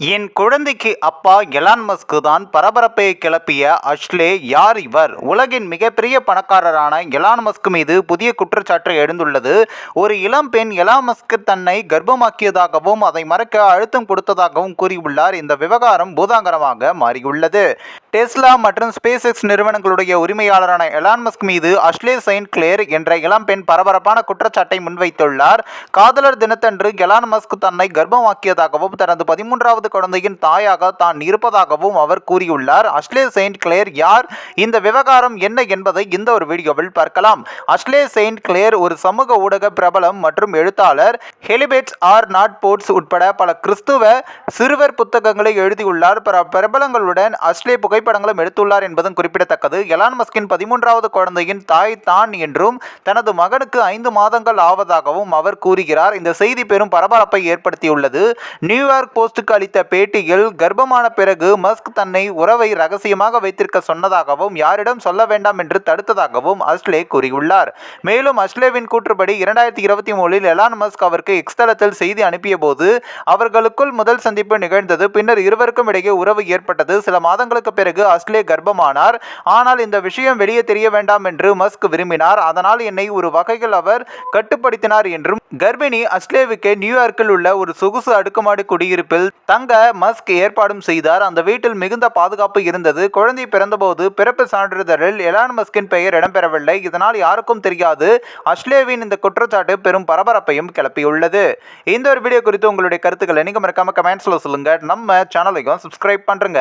என் குழந்தைக்கு அப்பா Elon Musk தான் பரபரப்பை கிளப்பிய அஷ்லே யார் இவர்? உலகின் மிகப்பெரிய பணக்காரரான எலான் மஸ்க் மீது புதிய குற்றச்சாட்டு எழுந்துள்ளது. ஒரு இளம் பெண் எலான் மஸ்க் தன்னை கர்ப்பமாக்கியதாகவும் அதை மறக்க அழுத்தம் கொடுத்ததாகவும் கூறியுள்ளார். இந்த விவகாரம் பூதாகரமாக மாறியுள்ளது. டெஸ்லா மற்றும் ஸ்பேஸ் எக்ஸ் நிறுவனங்களுடைய உரிமையாளரான எலான் மஸ்க் மீது அஷ்லே செயின்ட் கிளேர் என்ற இளம் பெண் பரபரப்பான குற்றச்சாட்டை முன்வைத்துள்ளார். காதலர் தினத்தன்று எலான் மஸ்க் தன்னை கர்ப்பமாக்கியதாகவும் தனது பதிமூன்றாவது குழந்தையின் தாயாக தான் இருப்பதாகவும் அவர் கூறியுள்ளார். அஷ்லே செயின்ட் கிளேர் யார்? இந்த விவகாரம் என்ன என்பதை இந்த ஒரு வீடியோவில் பார்க்கலாம். அஷ்லே செயின்ட் கிளேர் ஒரு சமூக ஊடக பிரபலம் மற்றும் எழுத்தாளர். ஹெலிபெட்ஸ் ஆர் நாட் போர்ட்ஸ் உட்பட பல கிறிஸ்துவ சிறுவர் புத்தகங்களை எழுதியுள்ளார். பிரபலங்களுடன் அஷ்லே புகை புகைப்படங்களும் எடுத்துள்ளார் என்பதும் குறிப்பிடத்தக்கது. எலான் மஸ்கின் பதிமூன்றாவது குழந்தையின் தாய் தான் என்றும் தனது மகனுக்கு ஐந்து மாதங்கள் ஆவதாகவும் அவர் கூறுகிறார். இந்த செய்தி பெரும் பரபரப்பை ஏற்படுத்தியுள்ளது. நியூயார்க் போஸ்டுக்கு அளித்த பேட்டியில் கர்ப்பமான பிறகு மஸ்க் தன்னை உறவை ரகசியமாக வைத்திருக்க சொன்னதாகவும் யாரிடம் சொல்ல வேண்டாம் என்று தடுத்ததாகவும் அஸ்லே கூறியுள்ளார். மேலும் அஸ்லேவின் கூற்றுப்படி இரண்டாயிரத்தி இருபத்தி மூணில் எலான் மஸ்க் அவருக்கு எக்ஸ்தலத்தில் செய்தி அனுப்பிய போது அவர்களுக்குள் முதல் சந்திப்பு நிகழ்ந்தது. பின்னர் இருவருக்கும் இடையே உறவு ஏற்பட்டது. சில மாதங்களுக்கு பிறகு அஸ்லே கர்ப்பமானார். ஆனால் இந்த விஷயம் வெளியே தெரிய வேண்டாம் என்று மஸ்க் விரும்பினார். அதனால் என்னை ஒரு வகையில் அவர் கட்டுப்படுத்தினார் என்றும் கர்ப்பிணி அஸ்லேவுக்கு நியூயார்க்கில் உள்ள ஒரு சொகுசு அடுக்குமாடி குடியிருப்பில் தங்க மஸ்க் ஏற்பாடும் செய்தார். அந்த வீட்டில் மிகுந்த பாதுகாப்பு இருந்தது. குழந்தை பிறந்தபோது பிறப்பு சான்றிதழில் எலான் மஸ்கின் பெயர் இடம்பெறவில்லை. இதனால் யாருக்கும் தெரியாது. அஸ்லேவின் இந்த குற்றச்சாட்டு பெரும் பரபரப்பையும் கிளப்பியுள்ளது. இந்த ஒரு வீடியோ குறித்து உங்களுடைய கருத்துக்களை நீங்கள் மறக்காம கமெண்ட்ஸில் சொல்லுங்க. நம்ம சேனலையும் சப்ஸ்கிரைப் பண்ணுறங்க